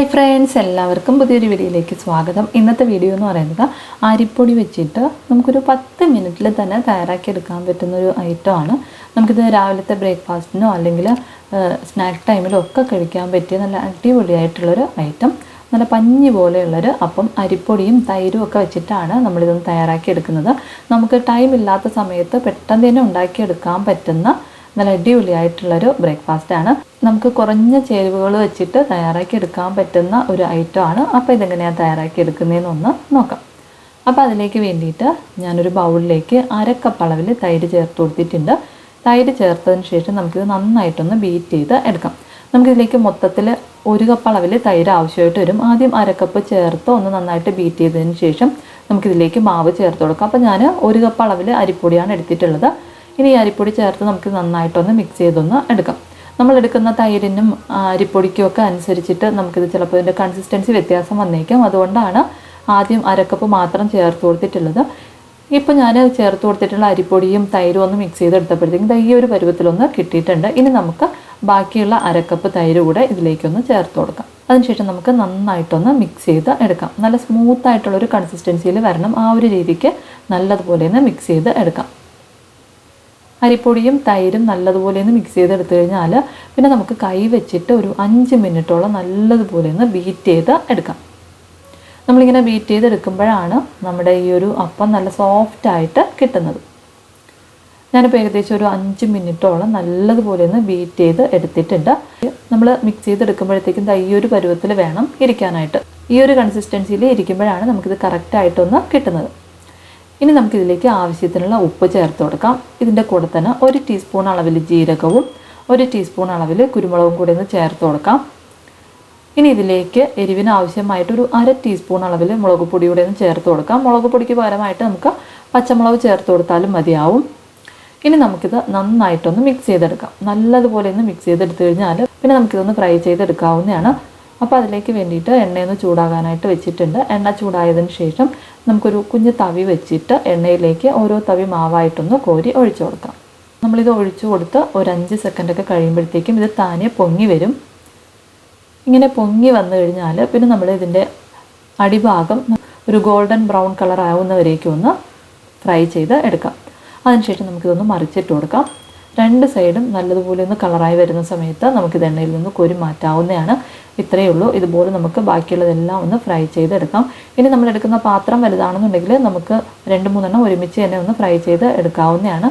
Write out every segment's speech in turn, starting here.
Hi friends എല്ലാവർക്കും പുതിയൊരു വീഡിയോയിലേക്ക് സ്വാഗതം. ഇന്നത്തെ വീഡിയോ എന്ന് പറയുന്നത് അരിപ്പൊടി വെച്ചിട്ട് നമുക്കൊരു പത്ത് മിനിറ്റിൽ തന്നെ തയ്യാറാക്കി എടുക്കാൻ പറ്റുന്ന ഒരു ഐറ്റമാണ് നമുക്കിത് രാവിലത്തെ ബ്രേക്ക്ഫാസ്റ്റിനോ അല്ലെങ്കിൽ സ്നാക്ക് ടൈമിലോ ഒക്കെ കഴിക്കാൻ പറ്റിയ നല്ല അടിപൊളിയായിട്ടുള്ളൊരു ഐറ്റം നല്ല പഞ്ഞി പോലെയുള്ളൊരു അപ്പം അരിപ്പൊടിയും തൈരും ഒക്കെ വെച്ചിട്ടാണ് നമ്മളിതൊന്ന് തയ്യാറാക്കി എടുക്കുന്നത് നമുക്ക് ടൈം ഇല്ലാത്ത സമയത്ത് പെട്ടെന്ന് തന്നെ ഉണ്ടാക്കിയെടുക്കാൻ പറ്റുന്ന നല്ല അടിപൊളിയായിട്ടുള്ളൊരു ആണ്. നമുക്ക് കുറഞ്ഞ ചേരുവകൾ വെച്ചിട്ട് തയ്യാറാക്കി എടുക്കാൻ പറ്റുന്ന ഒരു ഐറ്റം ആണ്. അപ്പോൾ ഇതെങ്ങനെയാണ് തയ്യാറാക്കി എടുക്കുന്നതെന്ന് ഒന്ന് നോക്കാം. അപ്പോൾ അതിലേക്ക് വേണ്ടിയിട്ട് ഞാനൊരു ബൗളിലേക്ക് അരക്കപ്പ് അളവിൽ തൈര് ചേർത്ത് കൊടുത്തിട്ടുണ്ട്. തൈര് ചേർത്തതിന് ശേഷം നമുക്കിത് നന്നായിട്ടൊന്ന് ബീറ്റ് ചെയ്ത് എടുക്കാം. നമുക്കിതിലേക്ക് മൊത്തത്തിൽ ഒരു കപ്പ് അളവിൽ തൈര് ആവശ്യമായിട്ട് വരും. ആദ്യം അരക്കപ്പ് ചേർത്ത് ഒന്ന് നന്നായിട്ട് ബീറ്റ് ചെയ്തതിന് ശേഷം നമുക്കിതിലേക്ക് മാവ് ചേർത്ത് കൊടുക്കാം. അപ്പോൾ ഞാൻ ഒരു കപ്പ് അളവിൽ അരിപ്പൊടിയാണ് എടുത്തിട്ടുള്ളത്. ഇനി ഈ അരിപ്പൊടി ചേർത്ത് നമുക്ക് നന്നായിട്ടൊന്ന് മിക്സ് ചെയ്തൊന്ന് എടുക്കാം. നമ്മൾ എടുക്കുന്ന തൈരിനും അരിപ്പൊടിക്കും ഒക്കെ അനുസരിച്ചിട്ട് നമുക്കിത് ചിലപ്പോൾ ഇതിന്റെ കൺസിസ്റ്റൻസി വ്യത്യാസം വന്നേക്കാം. അതുകൊണ്ടാണ് ആദ്യം അരക്കപ്പ് മാത്രം ചേർത്ത് കൊടുത്തിട്ടുള്ളത്. ഇപ്പോൾ ഞാൻ ചേർത്ത് കൊടുത്തിട്ടുള്ള അരിപ്പൊടിയും തൈരും ഒന്ന് മിക്സ് ചെയ്തെടുത്തപ്പോഴത്തേക്കും ഈ ഒരു പരുവത്തിലൊന്ന് കിട്ടിയിട്ടുണ്ട്. ഇനി നമുക്ക് ബാക്കിയുള്ള അരക്കപ്പ് തൈര് കൂടെ ഇതിലേക്കൊന്ന് ചേർത്ത് കൊടുക്കാം. അതിനുശേഷം നമുക്ക് നന്നായിട്ടൊന്ന് മിക്സ് ചെയ്ത് എടുക്കാം. നല്ല സ്മൂത്തായിട്ടുള്ളൊരു കൺസിസ്റ്റൻസിയിൽ വരണം. ആ ഒരു രീതിക്ക് നല്ലതുപോലെ ഒന്ന് മിക്സ് ചെയ്ത് എടുക്കാം. അരിപ്പൊടിയും തൈരും നല്ലതുപോലെ ഒന്ന് മിക്സ് ചെയ്തെടുത്തു കഴിഞ്ഞാൽ പിന്നെ നമുക്ക് കൈ വെച്ചിട്ട് ഒരു അഞ്ച് മിനിറ്റോളം നല്ലതുപോലെ ഒന്ന് ബീറ്റ് ചെയ്ത് എടുക്കാം. നമ്മളിങ്ങനെ ബീറ്റ് ചെയ്തെടുക്കുമ്പോഴാണ് നമ്മുടെ ഈ ഒരു അപ്പം നല്ല സോഫ്റ്റായിട്ട് കിട്ടുന്നത്. ഞാനിപ്പോൾ ഏകദേശം ഒരു അഞ്ച് മിനിറ്റോളം നല്ലതുപോലെ ഒന്ന് ബീറ്റ് ചെയ്ത് എടുത്തിട്ടുണ്ട്. നമ്മൾ മിക്സ് ചെയ്തെടുക്കുമ്പോഴത്തേക്കും ഈ ഒരു പരുവത്തിൽ വേണം ഇരിക്കാനായിട്ട്. ഈ ഒരു കൺസിസ്റ്റൻസിയിൽ ഇരിക്കുമ്പോഴാണ് നമുക്കിത് കറക്റ്റായിട്ടൊന്ന് കിട്ടുന്നത്. ഇനി നമുക്കിതിലേക്ക് ആവശ്യത്തിനുള്ള ഉപ്പ് ചേർത്ത് കൊടുക്കാം. ഇതിന്റെ കൂടെ തന്നെ ഒരു ടീസ്പൂൺ അളവിൽ ജീരകവും ഒരു ടീസ്പൂൺ അളവിൽ കുരുമുളകും കൂടി ഒന്ന് ചേർത്ത് കൊടുക്കാം. ഇനി ഇതിലേക്ക് എരിവിന് ആവശ്യമായിട്ട് ഒരു അര ടീസ്പൂൺ അളവിൽ മുളക് പൊടി കൂടി ഒന്ന് ചേർത്ത് കൊടുക്കാം. മുളക് പൊടിക്ക് പകരമായിട്ട് നമുക്ക് പച്ചമുളക് ചേർത്ത് കൊടുത്താലും മതിയാവും. ഇനി നമുക്കിത് നന്നായിട്ടൊന്ന് മിക്സ് ചെയ്തെടുക്കാം. നല്ലതുപോലെ ഒന്ന് മിക്സ് ചെയ്തെടുത്തു കഴിഞ്ഞാൽ പിന്നെ നമുക്കിതൊന്ന് ഫ്രൈ ചെയ്തെടുക്കാവുന്നതാണ്. അപ്പോൾ അതിലേക്ക് വേണ്ടിയിട്ട് എണ്ണയൊന്ന് ചൂടാകാനായിട്ട് വെച്ചിട്ടുണ്ട്. എണ്ണ ചൂടായതിന് ശേഷം നമുക്കൊരു കുഞ്ഞ് തവി വെച്ചിട്ട് എണ്ണയിലേക്ക് ഓരോ തവി മാവായിട്ടൊന്ന് കോരി ഒഴിച്ചു കൊടുക്കാം. നമ്മളിത് ഒഴിച്ചു കൊടുത്ത് ഒരു അഞ്ച് സെക്കൻഡൊക്കെ കഴിയുമ്പോഴത്തേക്കും ഇത് താനെ പൊങ്ങി വരും. ഇങ്ങനെ പൊങ്ങി വന്നു കഴിഞ്ഞാൽ പിന്നെ നമ്മൾ ഇതിന്റെ അടിഭാഗം ഒരു ഗോൾഡൻ ബ്രൗൺ കളർ ആവുന്നവരേക്കും ഒന്ന് ഫ്രൈ ചെയ്ത് എടുക്കാം. അതിനുശേഷം നമുക്കിതൊന്ന് മറിച്ചിട്ട് കൊടുക്കാം. രണ്ട് സൈഡും നല്ലതുപോലെ ഒന്ന് കളറായി വരുന്ന സമയത്ത് നമുക്കിത് എണ്ണയിൽ നിന്ന് കോരി മാറ്റാവുന്നതാണ്. ഇത്രയേ ഉള്ളൂ. ഇതുപോലെ നമുക്ക് ബാക്കിയുള്ളതെല്ലാം ഒന്ന് ഫ്രൈ ചെയ്തെടുക്കാം. ഇനി നമ്മൾ എടുക്കുന്ന പാത്രം വലുതാണെന്നുണ്ടെങ്കിൽ നമുക്ക് രണ്ട് മൂന്നെണ്ണം ഒരുമിച്ച് തന്നെ ഒന്ന് ഫ്രൈ ചെയ്ത് എടുക്കാവുന്നതാണ്.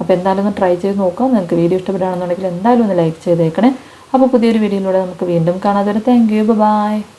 അപ്പോൾ എന്തായാലും ഒന്ന് ട്രൈ ചെയ്ത് നോക്കാം. നിങ്ങൾക്ക് വീഡിയോ ഇഷ്ടപ്പെടുകയാണെന്നുണ്ടെങ്കിൽ എന്തായാലും ഒന്ന് ലൈക്ക് ചെയ്തേക്കണേ. അപ്പോൾ പുതിയൊരു വീഡിയോയിലൂടെ നമുക്ക് വീണ്ടും കാണാതെ താങ്ക് യു. ബൈ.